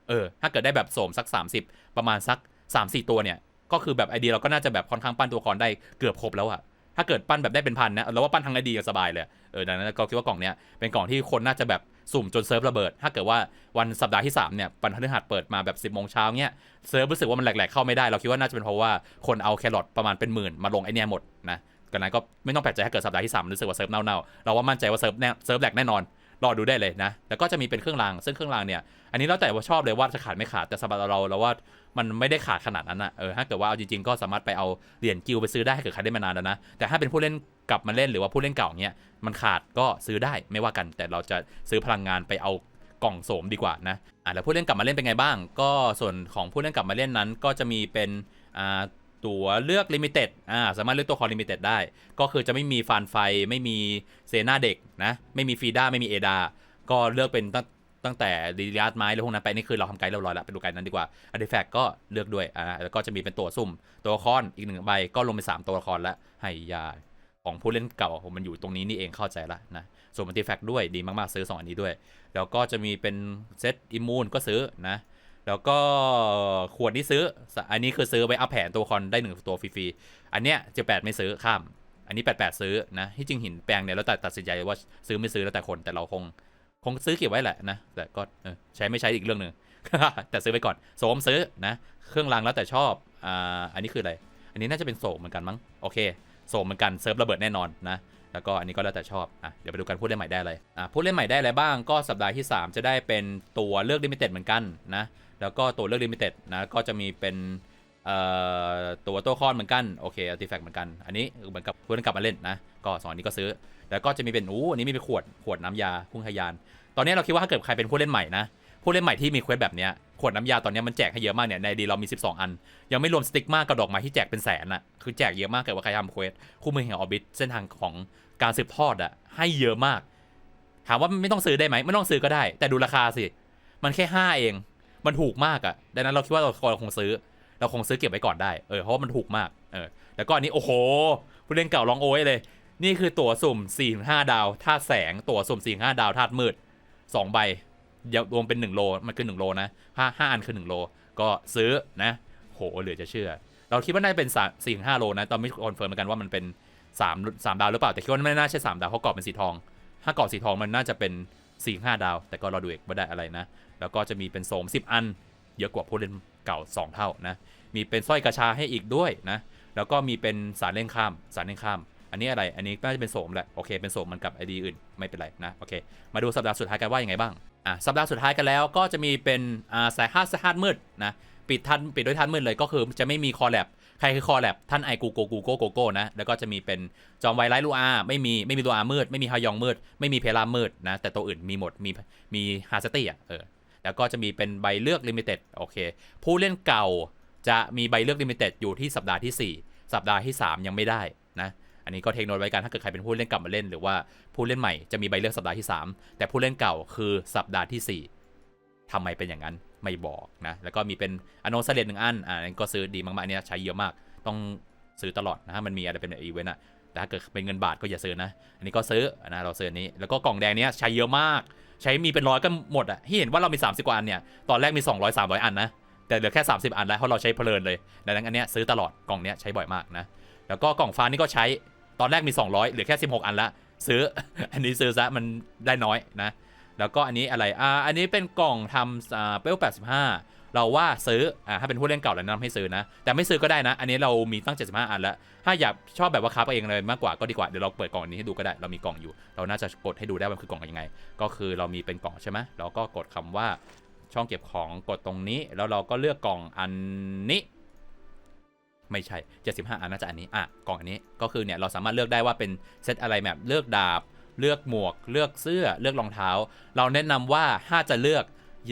เออ ถ้าเกิดได้แบบโสมสัก 30 ประมาณสัก 3-4 ตัวเนี่ย ก็คือแบบไอเดียเราก็น่าจะแบบค่อนข้างปั้นตัวละครได้เกือบครบแล้วอะถ้าเกิดปั้นแบบได้เป็นพันนะเราว่าปั้นทั้งไอเดียสบายเลย ออดังนั้นก็คิดว่ากล่องเนี้ยเป็นกล่องที่คนน่าจะแบบสุ่มจนเซิร์ฟระเบิด ถ้าเกิดว่าวันสัปดาห์ที่3เนี่ยปันพฤหัสเปิดมาแบบ10โมงเช้าเนี้ยเซิร์ฟรู้สึกว่ามันแหลกๆเข้าไม่ได้ เราคิดว่าน่าจะเป็นเพราะว่าคนเอาแครอทประมาณเป็นหมื่นมาลงไอเนี้ยหมดนะกันนั้นก็ไม่ต้องแปลกใจถ้าเกิดสัปดาห์ที่3รู้สึกว่าเซิร์ฟเน่าๆเราว่ามั่นใจว่าเซิร์ฟแน่เซิร์ฟแหลกแน่นอนรอดูได้เลยนะ แล้วก็จะมีเป็นเครื่องราง ซึ่งเครื่องรางเนี่ย อันนี้แล้วแต่ว่าชอบเลยว่าจะขาดไม่ขาด แต่สำหรับเราเราว่า มันไม่ได้ขาดขนาดนั้นนะเออถ้าเกิดว่าเอาจริงๆก็สามารถไปเอาเหรียญกิลไปซื้อได้ถ้าเกิดใครได้มานานแล้วนะ แต่ถ้าเป็นผู้เล่นกลับมาเล่นหรือว่าผู้เล่นเก่าเนี้ยมันขาดก็ซื้อได้ไม่ว่ากัน แต่เราจะซื้อพลังงานไปเอากล่องโสมดีกว่านะอะแล้วผู้เล่นกลับมาเล่นเป็นไงบ้าง ก็ส่วนของผู้เล่นกลับมาเล่นนั้น ก็จะมีเป็นอ่าตั๋วเลือกลิมิเต็ดอ่าสามารถเลือกตัวคอลิมิเต็ดได้ ก็คือจะไม่มีฟานไฟไม่มีเซนาเด็กนะไม่มีฟีด้าไม่มีเอดาก็เลือกเป็น ตั้งแต่ดีลิอาร์ตไม้แล้วพวกนั้นไปนี่คือเราทำไกด์เรียบร้อยแล้วไปดูไกด์นั้นดีกว่าอาร์ติแฟกก็เลือกด้วยอ่าแล้วก็จะมีเป็นตัวซุ่มตัวละครอีกหนึ่งใบก็ลงเป็นสามตัวละครล้วให้ยาของผู้เล่นเก่ามันอยู่ตรงนี้นี่เองเข้าใจละนะส่วนอาร์ติแฟกด้วยดีมากๆซื้อสองอันนี้ด้วย แล้วก็จะมีเป็นเซตอิมูนก็ซื้อนะแล้วก็ขวดนี้ซื้อ อันนี้คือซื้อไว้อัพแผนตัวละคอนได้หนึ่งตัวฟรีๆ อันเนี้ยเจ็ดแปดไม่ซื้อข้าม อันนี้แปดแปดซื้อนะที่จริงหินแปลงเนี่ยแล้วแต่ตัดสินใจว่าซื้อไม่ซื้อแล้วแต่คนแต่เราคง คงซื้อเก็บไว้แหละนะ แต่ก็ใช้ไม่ใช้อีกเรื่องหนึ่งแต่ซื้อไปก่อนโสมซื้อนะ เครื่องรางแล้วแต่ชอบอ่าอันนี้คืออะไร อันนี้น่าจะเป็นโสมเหมือนกันมั้งโอเคโสมเหมือนกันเซิร์ฟระเบิดแน่นอนนะแล้วก็อันนี้ก็แล้วแต่ชอบอะเดี๋ยวไปดูกันผู้เล่นใหม่ได้อะไรอะผู้เล่นใหม่ได้อะไรบ้างก็สัปดาห์ที่ 3 จะได้เป็นตัวเลือกลิมิเต็ดเหมือนกันนะแล้วก็ตัวเลือกลิมิเต็ดนะก็จะมีเป็น ตัวตัวคอนเหมือนกันโอเคอาร์ติแฟกต์เหมือนกัน อันนี้เหมือนกับผู้เล่นกลับมาเล่นนะ ก็สองอันนี้ก็ซื้อ แล้วก็จะมีเป็นอู้อันนี้มีเป็นขวดขวดน้ำยาพุ่งทะยาน ตอนนี้เราคิดว่าถ้าเกิดใครเป็นผู้เล่นใหม่นะผู้เล่นใหม่ที่มีเควสแบบเนี้ยขวดน้ำยาตอนนี้มันแจกให้เยอะมากเนี่ยในดีเรามี 12 อัน ยังไม่รวมสติ๊กมากกับดอกไม้ที่แจกเป็นแสนอะคือแจกเยอะมากเกิดว่าใครทำเควสคู่มือแห่งออบิทเส้นทางของการสืบทอดอะให้เยอะมาก ถามว่าไม่ต้องซื้อได้ไหมไม่ต้องซื้อก็ได้ แต่ดูราคาสิมันแค่ห้าเองมันถูกมากอะดังนั้นเราคิดว่าเราคงซื้อ เราคงซื้อเก็บไว้ก่อนได้เออเพราะว่ามันถูกมากเออแล้วก็อันนี้โอ้โหผู้เล่นเก่าลองโอ้ยเลย นี่คือตั๋วสุ่ม4ี่ห้าดาวธาตุแสงตั๋วสุ่ม4ี่ห้าดาวธาตุมืดสองใบรวมเป็น 1 โลมันคือ 1 โลนะห้าห้าอันคือ 1 โล ก็ซื้อนะโหเหลือจะเชื่อ เราคิดว่าน่าจะเป็นสามสี่ห้าโลนะตอนไม่คอนเฟิร์มเหมือนกันว่ามันเป็นสามสามดาวหรือเปล่าแต่คิดว่าไม่น่าใช่สามดาวเพราะกรอบเป็นสีทองถ้ากรอบสีทองมันน่าจะเป็นสี่ห้าดาว แต่ก็ราดูเอกว่าได้อะไรนะ แล้วก็จะมีเป็นโสมสิบอัน เยอะกว่าผู้เล่น เก่า 2 เท่านะ มีเป็นสร้อยกระชาให้อีกด้วยนะ แล้วก็มีเป็นสารเล่นข้ามสารเล่นข้าม อันนี้อะไร อันนี้น่าจะเป็นโสมแหละ โอเค เป็นโสมมันกับไอดีอื่นไม่เป็นไรนะ โอเค มาดูสัปดาห์สุดท้ายกันว่ายังไงบ้าง อะ สัปดาห์สุดท้ายกันแล้วก็จะมีเป็นอ่าสายฮาร์ดสายฮาร์ดมืดนะ ปิดทันปิดด้วยทันมืดเลยก็คือจะไม่มีคอแลบใครคือคอแลบท่านไอกูโกกูโกโกโก้นะ แล้วก็จะมีเป็นจอมไวไลท์ลูอาไม่มีไม่มีลูอามืด ไม่มีฮายองมืด ไม่มีเพลามืดนะ แต่ตัวอื่นมีหมด มีมีฮาร์สตี้อะ เออ แล้วก็จะมีเป็นใบเลือกลิมิเต็ดโอเค ผู้เล่นเก่าจะมีใบเลือกลิมิเต็ดอยู่ที่สัปดาห์ที่ 4 สัปดาห์ที่ 3 ยังไม่ได้นะอันนี้ก็เทคโนโลยีกันถ้าเกิดใครเป็นผู้เล่นกลับมาเล่นหรือว่าผู้เล่นใหม่จะมีใบเลือกสัปดาห์ที่ 3 แต่ผู้เล่นเก่าคือสัปดาห์ที่ 4ทำไมเป็นอย่างนั้นไม่บอกนะแล้วก็มีเป็นอโนซเลตหนึ่งอันอ่าอันนี้ก็ซื้อดีมากๆอันเนี่ยใช้เยอะมาก ต้องซื้อตลอดนะมันมีอะไรเป็นอีเวนต์อะแต่ถ้าเกิดเป็นเงินบาทก็อย่าซื้อนะ อันนี้ก็ซื้อนะเราซื้ออันนี้ แล้วก็กล่องแดงนี้ใช้เยอะมาก ใช้มีเป็นร้อยก็หมดอะที่เห็นว่าเรามี 30 กว่าอันเนี่ย ตอนแรกมี 200 300 อันนะ แต่เหลือแค่ 30 อันแล้วเพราะเราใช้เพลินเลย ดังนั้นอันเนี้ยซื้อตลอด กล่องเนี้ยใช้บ่อยมากนะ แล้วก็กล่องฟ้านี่ก็ใช้ ตอนแรกมี 200 เหลือแค่ 16 อันละ ซื้อ อันนี้ซื้อซะมันได้น้อยนะ แล้วก็อันนี้อะไร อ่า อันนี้เป็นกล่องทำอ่าเปล85 เราว่าซื้ออ่าถ้าเป็นผู้เล่นเก่าแล้วแนะนำให้ซื้อนะ แต่ไม่ซื้อก็ได้นะ อันนี้เรามีตั้ง 75 อันแล้ว ถ้าอยากชอบแบบว่าค้าเองเลยมากกว่าก็ดีกว่า เดี๋ยวเราเปิดกล่องนี้ให้ดูก็ได้ เรามีกล่องอยู่ เราน่าจะกดให้ดูได้มันคือกล่องยังไง ก็คือเรามีเป็นกล่องใช่ไหมเราก็กดคำว่าช่องเก็บของกดตรงนี้ แล้วเราก็เลือกกล่องอันนี้ไม่ใช่ 75 อันน่าจะอันนี้ อะ กล่องอันนี้ ก็คือเนี่ย เราสามารถเลือกได้ว่าเป็นเซตอะไรแบบเลือกดาบ เลือกหมวก เลือกเสื้อ เลือกรองเท้า เราแนะนำว่าถ้าจะเลือก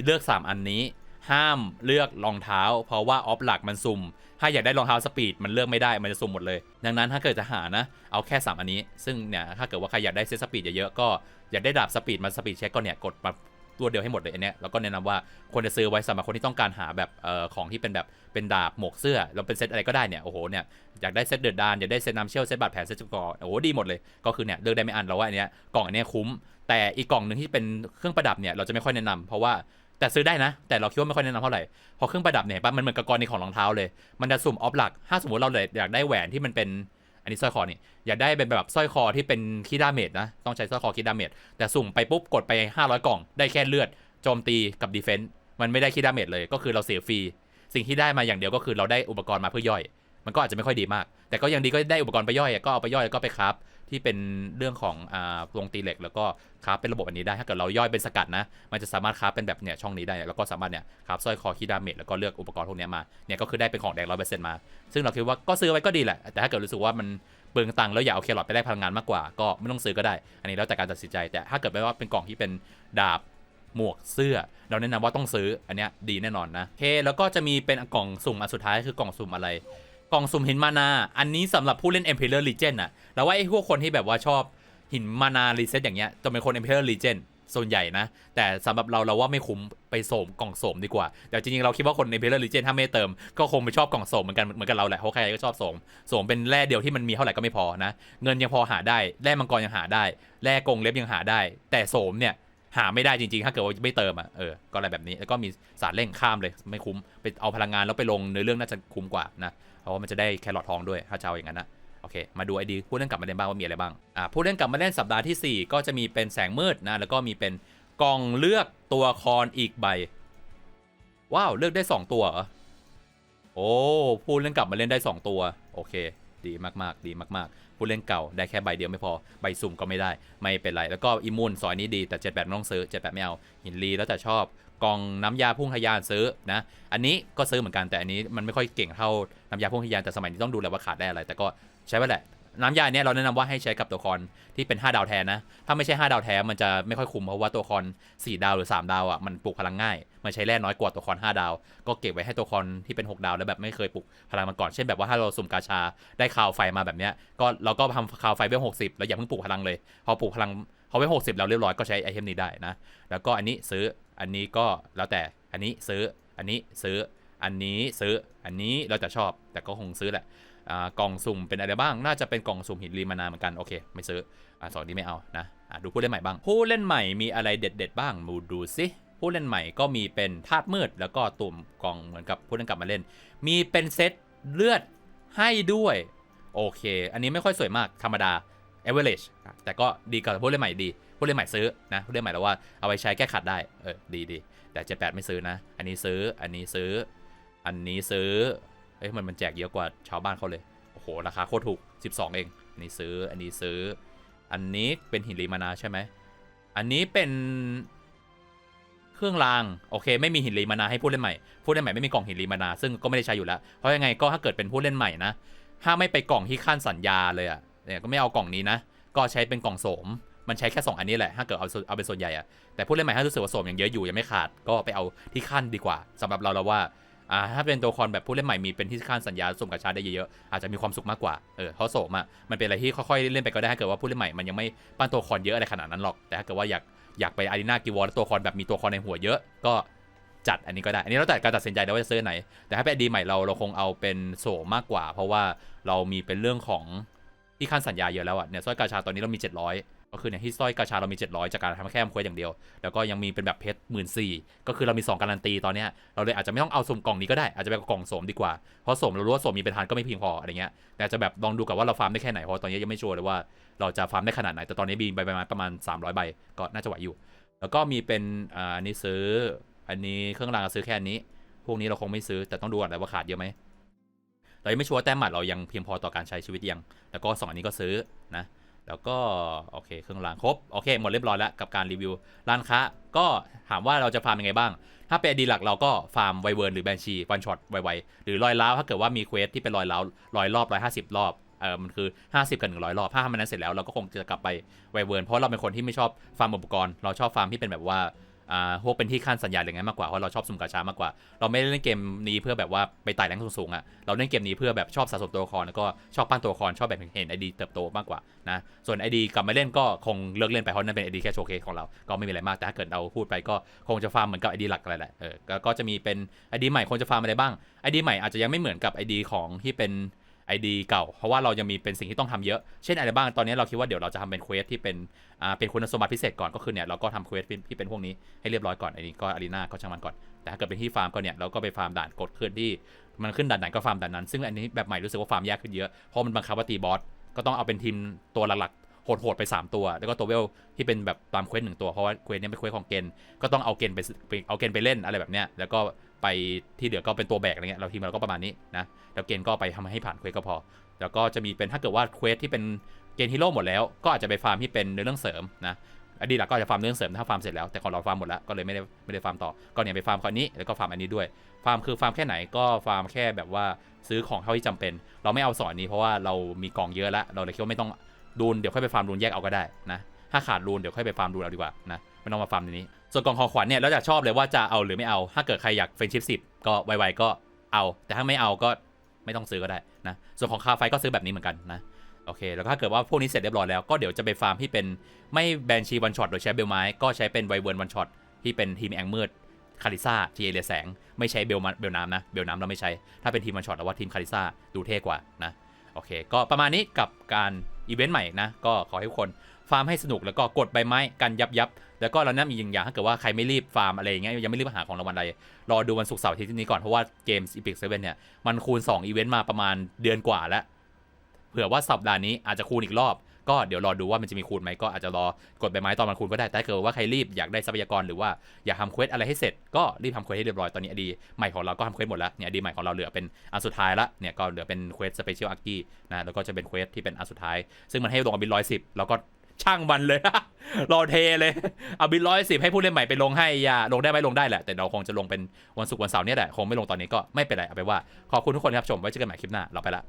เลือก 3 อันนี้ ห้ามเลือกรองเท้า เพราะว่าออฟหลักมันสุ่ม ถ้าอยากได้รองเท้าสปีดมันเลือกไม่ได้มันจะสุ่มหมดเลย ดังนั้นถ้าเกิดจะหานะ เอาแค่ 3 อันนี้ ซึ่งเนี่ยถ้าเกิดว่าใครอยากได้เซตสปีดเยอะๆก็อยากได้ดาบสปีดมาสปีดเช็คก็เนี่ยกดมาตัวเดียวให้หมดเลยอันเนี้ยแล้วก็แนะนำว่าควรจะซื้อไว้สำหรับคนที่ต้องการหาแบบเอ่อของที่เป็นแบบเป็นดาบหมวกเสื้อแล้วเป็นเซตอะไรก็ได้เนี่ยโอ้โหเนี่ยอยากได้เซตเดือดดานอยากได้เซตน้ำเชี่ยวเซตบาดแผลเซตจุกอโอ้โหดีหมดเลยก็คือเนี่ยเลือกได้ไม่อันเราว่าอันเนี้ยกล่องอันเนี้ยคุ้ม แต่อีกกล่องหนึ่งที่เป็นเครื่องประดับเนี่ยเราจะไม่ค่อยแนะนำเพราะว่า แต่ซื้อได้นะ แต่เราคิดว่าไม่ค่อยแนะนำเท่าไหร่เพราะเครื่องประดับเนี่ยมันเหมือนกับกรณีของรองเท้าเลย มันจะสุ่มออฟหลัก ถ้าสมมติเราเลยอยากได้แหวนที่มันเป็นอันนี้สร้อยคอนี่อยากได้เป็นแบบสร้อยคอที่เป็นคีดาเมจนะต้องใช้สร้อยคอคีดาเมจแต่สุ่มไปปุ๊บกดไป 500 กล่อง ได้แค่เลือดโจมตีกับดีเฟนต์มันไม่ได้คีดาเมจเลยก็คือเราเสียฟรีสิ่งที่ได้มาอย่างเดียวก็คือเราได้อุปกรณ์มาเพื่อย่อย มันก็อาจจะไม่ค่อยดีมาก แต่ก็ยังดีก็ได้อุปกรณ์ไปย่อยก็เอาไปย่อยแล้วก็ไปคราฟ ที่เป็นเรื่องของอ่าลงตีเหล็ก แล้วก็คราฟเป็นระบบอันนี้ได้ถ้าเกิดเราย่อยเป็นสกัดนะ มันจะสามารถคราฟเป็นแบบเนี่ยช่องนี้ได้แล้วก็สามารถเนี่ยคราฟสร้อยคอคีดาเมจแล้วก็เลือกอุปกรณ์พวกนี้มาเนี่ยก็คือได้เป็นของแดงร้อยเปอร์เซ็นต์มา ซึ่งเราคิดว่าก็ซื้อไว้ก็ดีแหละแต่ถ้าเกิดรู้สึกว่ามันเปลืองตังค์แล้วอยากเอาแครอทไปได้พลังงานมากกว่าก็ไม่ต้องซื้อก็ได้ อันนี้แล้วแต่การตัดสินใจ แต่ถ้าเกิดไปว่าเป็นกล่องที่เป็นดาบหมวกเสื้อ เราแนะนำว่าต้องซื้ออันเนี้ยดีแน่นอนนะโอเคแล้วก็จะมีเป็นกล่องสุ่มอันสุดท้ายคือกล่องสุ่มอะไร กล่องสุ่มหินมานา อันนี้สำหรับผู้เล่น Emperor Legend อะแล้วว่าไอ้พวกคนที่แบบว่าชอบหินมานารีเซ็ตอย่างเงี้ยจะเป็นคน Emperor Legend ส่วนใหญ่นะ แต่สำหรับเราเราว่าไม่คุ้มไปโสมกล่องโสมดีกว่าแต่จริงๆเราคิดว่าคน Emperor Legend ถ้าไม่เติม ก็คงไปชอบกล่องโสมเหมือนกันเหมือนกันเราแหละเพราะใครก็ชอบโสมโสมเป็นแร่เดียวที่มันมีเท่าไหร่ก็ไม่พอนะ เงินยังพอหาได้แร่มังกรยังหาได้แร่กงเล็บยังหาได้ แต่โสมเนี่ยหาไม่ได้จริงๆ ถ้าเกิดว่าไม่เติมอะเออก็อะไรแบบนี้แล้วก็มีสารเร่งข้ามเลยไม่คุ้มไปเอาพลังงานแล้วไปลงในเรื่องน่าจะคุ้มกว่านะ เพราะว่ามันจะได้แครอททองด้วยถ้าจะเอาอย่างนั้นนะโอเคมาดูไอดีผู้เล่นกลับมาเล่นบ้างว่ามีอะไรบ้างอ่าผู้เล่นกลับมาเล่นสัปดาห์ที่ 4 ก็จะมีเป็นแสงมืดนะแล้วก็มีเป็นกล่องเลือกตัวคอนอีกใบว้าวเลือกได้ 2 ตัวเหรอโอ้ผู้เล่นกลับมาเล่นได้ 2 ตัวโอเค ดีมากๆ ดีมากๆ ผู้เล่นเก่าได้แค่ใบเดียวไม่พอใบสุ่มก็ไม่ได้ ไม่เป็นไร แล้วก็อิมูนซอยนี้ดีแต่เจ็ดแบบไม่ต้องซื้อเจ็ดแบบไม่เอาหินลีแล้วแต่ชอบ กล่องน้ำยาพุ่งทะยานซื้อนะอันนี้ก็ซื้อเหมือนกันแต่อันนี้มันไม่ค่อยเก่งเท่าน้ำยาพุ่งทะยานแต่สมัยนี้ต้องดูแลว่าขาดได้อะไร แต่ก็ใช้ไปแหละน้ำยาเนี้ยเราแนะนำว่าให้ใช้กับตัวละครที่เป็น 5 ดาวแทนนะ ถ้าไม่ใช่ 5 ดาวแท้มันจะไม่ค่อยคุ้มเพราะว่าตัวละคร4ดาวหรือ 3 ดาวอะมันปลุกพลังง่าย มันใช้แร่น้อยกว่าตัวละคร5ดาว ก็เก็บไว้ให้ตัวละครที่เป็น 6 ดาวแล้วแบบไม่เคยปลุกพลังมาก่อน เช่นแบบว่าถ้าเราสุ่มกาชาได้คาวไฟมาแบบเนี้ยก็เราก็ทำคาวไฟเวล60แล้วอย่าเพิ่งปลุกพลังเลย พอปลุกพลังพอไว้60แล้วเรียบร้อยก็ใช้ไอเทมนี้ได้นะ แล้วก็อันนี้ซื้อ อันนี้ก็แล้วแต่อันนี้ซื้ออันนี้ซื้ออันนี้ซื้ออันนี้เราจะชอบแต่ก็คงซื้อแหละอ่ากล่องสุ่มเป็นอะไรบ้าง น่าจะเป็นกล่องสุ่มหินรีมานาเหมือนกัน โอเค ไม่ซื้ออ่าสองนี้ไม่เอานะอ่าดูผู้เล่นใหม่บ้าง ผู้เล่นใหม่มีอะไรเด็ด ๆ บ้างมาดูสิผู้เล่นใหม่ก็มีเป็นธาตุมืดแล้วก็ตุ่มกล่องเหมือนกับผู้เล่นกลับมาเล่น มีเป็นเซตเลือดให้ด้วย โอเค อันนี้ไม่ค่อยสวยมากธรรมดา average แต่ก็ดีกับผู้เล่นใหม่ดีผู้เล่นใหม่ซื้อนะผู้เล่นใหม่แล้วว่าเอาไปใช้แก้ขัดได้เออดีดีแต่เจ็ดแปดไม่ซื้อนะ อันนี้ซื้ออันนี้ซื้อ อันนี้ซื้อเอ้ยมันมันแจกเยอะกว่าชาวบ้านเขาเลยโอ้โหราคาโคตรถูก 12 เองอันนี้ซื้ออันนี้ซื้อ อันนี้เป็นหินรีมานาใช่ไหมอันนี้เป็นเครื่องรางโอเค ไม่มีหินรีมานาให้ผู้เล่นใหม่ผู้เล่นใหม่ไม่มีกล่องหินรีมานาซึ่งก็ไม่ได้ใช้อยู่แล้วเพราะยังไงก็ถ้าเกิดเป็นผู้เล่นใหม่นะถ้าไม่ไปกล่องที่ขั้นสัญญาเลยอะ เนี่ยก็ไม่เอากล่องนี้นะ ก็ใช้เป็นกล่องโสม มันใช้แค่ 2 อันนี้แหละ ถ้าเกิดเอาเอาเป็นส่วนใหญ่อะแต่ผู้เล่นใหม่ถ้ารู้สึกว่าโสมยังเยอะอยู่ยังไม่ขาด ก็ไปเอาที่ขั้นดีกว่าสำหรับเราเราว่า อ่า ถ้าเป็นตัวละครแบบผู้เล่นใหม่มีเป็นที่ขั้นสัญญาสมกับชาได้เยอะๆ อาจจะมีความสุขมากกว่า เออเพราะโสมอะมันเป็นอะไรที่ค่อยๆเล่นไปก็ได้ถ้าเกิดว่าผู้เล่นใหม่มันยังไม่ปั้นตัวละครเยอะอะไรขนาดนั้นหรอก แต่ถ้าเกิดว่าอยากอยากไปอารีนากิวอลตัวละครแบบมีตัวละครในหัวเยอะก็จัดอันนี้ก็ได้ อันนี้แล้วแต่การตัดสินใจได้ว่าจะซื้อไหน แต่ถ้าเป็นดีใหม่เราเราคงเอาเป็นโสมมากกว่า เพราะว่าเรามีเป็นเรื่องของ ที่ขั้นสัญญาเยอะแล้วอะเนี่ยสร้อยกาชาตอนนี้เรามี 700 ก็คือเนี่ยที่สร้อยกาชาเรามี 700 จากการทำแค่ทำเควสอย่างเดียว แล้วก็ยังมีเป็นแบบเพชรหมื่นสี่ก็คือเรามี 2 การันตีตอนเนี้ยเราเลยอาจจะไม่ต้องเอาสมกล่องนี้ก็ได้อาจจะเป็นกล่องสมดีกว่าเพราะสมเรารู้ว่าสมมีเป็นทานก็ไม่เพียงพออะไรเงี้ยแต่จจะแบบลองดูกับว่าเราฟาร์มได้แค่ไหนเพราะตอนนี้ยังไม่ชัวร์เลยว่าเราจะฟาร์มได้ขนาดไหนแต่ตอนนี้มีใบประมาณประมาณ 300 ใบก็น่าจะไหวอยู่ แล้วก็มีเป็นอ่าอันนี้ซื้อ อันนี้เครื่องรางซื้อแค่อันนี้ พวกนี้เราคงไม่ซื้อแต่ต้องดูก่อนแหละว่าขาดเยอะไหม เรายังไม่ชัวร์แต้มหมัดเรายังเพียงพอต่อการใช้ชีวิตยัง แล้วก็สองอันนี้ก็ซื้อนะ แล้วก็โอเคเครื่องรางครบโอเคหมดเรียบร้อยแล้วกับการรีวิวร้านค้าก็ถามว่าเราจะฟาร์มยังไงบ้าง ถ้าเป็นดีหลักเราก็ฟาร์มไวเวิร์นหรือแบนชีวันช็อตไวๆหรือลอยล้าวถ้าเกิดว่ามีเควสที่เป็นลอยล้าวลอยรอบร้อยห้าสิบรอบเออมันคือ 50 กับ 100 รอบถ้าทำมันนั้นเสร็จแล้วเราก็คงจะกลับไปไวเวิร์นเพราะเราเป็นคนที่ไม่ชอบฟาร์มอุปกรณ์ เราชอบฟาร์มที่เป็นแบบว่า อ่าพวกเป็นที่ขั้นสัญญาอะไรเงี้ยมากกว่าเพราะเราชอบสุ่มกาชามากกว่า เราไม่ได้เล่นเกมนี้เพื่อแบบว่าไปไต่แรงสูงๆอะเราเล่นเกมนี้เพื่อแบบชอบสะสมตัวละครแล้วก็ชอบปั้นตัวละครชอบแบบเห็นไอดีเติบโตมากกว่านะส่วนไอดีกลับมาเล่นก็คงเลิกเล่นไปเพราะนั่นเป็นไอดีแค่โชว์เคสของเราก็ไม่มีอะไรมากแต่ถ้าเกิดเราพูดไปก็คงจะฟาร์มเหมือนกับไอดีหลักอะไรแหละเออก็จะมีเป็นไอดีใหม่คงจะฟาร์มอะไรบ้างไอดีใหม่อาจจะยังไม่เหมือนกับไอดีของที่เป็น ID เก่า เพราะว่าเรายังมีเป็นสิ่งที่ต้องทำเยอะ เช่นอะไรบ้าง ตอนนี้เราคิดว่าเดี๋ยวเราจะทำเป็นเควสที่เป็นอ่าเป็นคุณสมบัติพิเศษก่อนก็คือเนี่ยเราก็ทำเควสที่เป็นพวกนี้ให้เรียบร้อยก่อนอันนี้ก็อารีนาก็ช่างมันก่อน แต่ถ้าเกิดเป็นที่ฟาร์มก็เนี่ยเราก็ไปฟาร์มด่านกดเคลื่อนที่มันขึ้นด่านไหนก็ฟาร์มด่านนั้น ซึ่งอันนี้แบบใหม่รู้สึกว่าฟาร์มยากขึ้นเยอะ เพราะมันบังคับว่าตีบอสก็ต้องเอาเป็นทีมตัวหลักๆโหดๆไป 3 ตัว แล้วก็ตัวเวลที่เป็นแบบตามเควสหนึ่งตัว เพราะว่าเควสเนี้เป็นเควสของเกณฑ์ก็ต้องเอาเกณฑ์ไปเอาเกณฑ์ไปเล่นอะไรแบบเนี้ย แล้วก็ ไปที่เหลือก็เป็นตัวแบกอะไรเงี้ยเราทีมเราก็ประมาณนี้นะแล้วเกณฑ์ก็ไปทำให้ผ่านเควสก็พอ แล้วก็จะมีเป็นถ้าเกิดว่าเควสที่เป็นเกณฑ์ฮีโร่หมดแล้วก็อาจจะไปฟาร์มที่เป็นเรื่องเสริมนะอดีตหลักก็จะฟาร์มเรื่องเสริมถ้าฟาร์มเสร็จแล้วแต่ของเราฟาร์มหมดแล้วก็เลยไม่ได้ไม่ได้ฟาร์มต่อก็เนี่ยไปฟาร์มคนนี้แล้วก็ฟาร์มอันนี้ด้วยฟาร์มคือฟาร์มแค่ไหนก็ฟาร์มแค่แบบว่าซื้อของเท่าที่จำเป็น เราไม่เอาสอนนี้เพราะว่าเรามีกองเยอะแล้วเราเลยคิดว่าไม่ต้องรูนเดี๋ยวค่อยไปฟาร์มรูนแยกเอาก็ได้นะถ้าขาดรูนเดี๋ยวค่อยไปฟาร์มรูนเอาดีกว่านะไม่ต้องมาฟาร์มในนี้ส่วนกล่องของขวัญเนี่ยแล้วจะชอบเลยว่าจะเอาหรือไม่เอา ถ้าเกิดใครอยากเฟรนชิพสิบก็ไวๆก็เอา แต่ถ้าไม่เอาก็ไม่ต้องซื้อก็ได้นะ ส่วนของคาไฟก็ซื้อแบบนี้เหมือนกันนะโอเค แล้วถ้าเกิดว่าพวกนี้เสร็จเรียบร้อยแล้ว ก็เดี๋ยวจะไปฟาร์มที่เป็นไม่แบนชีวันช็อตโดยใช้เบลไม้ ก็ใช้เป็นไวเวิร์นวันช็อตที่เป็นทีมแองมืดคาริซ่าทีเอเลียแสง ไม่ใช้เบลมาเบลน้ำนะ เบลน้ำเราไม่ใช้ ถ้าเป็นทีมวันช็อตเราว่าทีมคาริซ่าดูเท่กว่านะ โอเค ก็ประมาณนี้กับการอีเวนต์ใหม่นะ ก็ขอให้ทุกคนฟาร์มให้สนุกแล้วก็กดใบไม้กันยับยับ แล้วก็เราแนะนำอีกอย่างถ้าเกิดว่าใครไม่รีบฟาร์มอะไรอย่างเงี้ยยังไม่รีบหาของรางวัลอะไร รอดูวันศุกร์เสาร์อาทิตย์นี้ก่อน เพราะว่าเกม Epic 7เซเว่นเนี่ยมันคูณ2อีเวนต์มาประมาณเดือนกว่าแล้ว เผื่อว่าสัปดาห์นี้อาจจะคูณอีกรอบ ก็เดี๋ยวรอดูว่ามันจะมีคูณไหมก็อาจจะรอกดใบไม้ตอนมันคูณก็ได้แต่ถ้าเกิดว่าใครรีบอยากได้ทรัพยากรหรือว่าอยากทำเควสอะไรให้เสร็จก็รีบทำเควสให้เรียบร้อยตอนนี้อดีใหม่ของเราก็ทำเควสหมดแล้วเนี่ยอดีใหม่ของเราเหลือเป็นอันสุดท้ายละเนี่ยก็เหลือเป็นเควสสเปเชียลอาร์กี้นะแล้วก็จะเป็นเควสที่เป็นอันสุดท้าย ซึ่งมันให้ลงอบิร้อยสิบเราก็ ช่างมันเลย รอเทเลย เอาบินร้อยสิบให้ผู้เล่นใหม่ไปลงให้อย่าลงได้ไหมลงได้แหละ แต่เราคงจะลงเป็นวันศุกร์วันเสาร์เนี่ยแหละ คงไม่ลงตอนนี้ก็ไม่เป็นไร เอาไปว่า ขอบคุณทุกคนครับชม ไว้เจอกันใหม่คลิปหน้า เราไปละ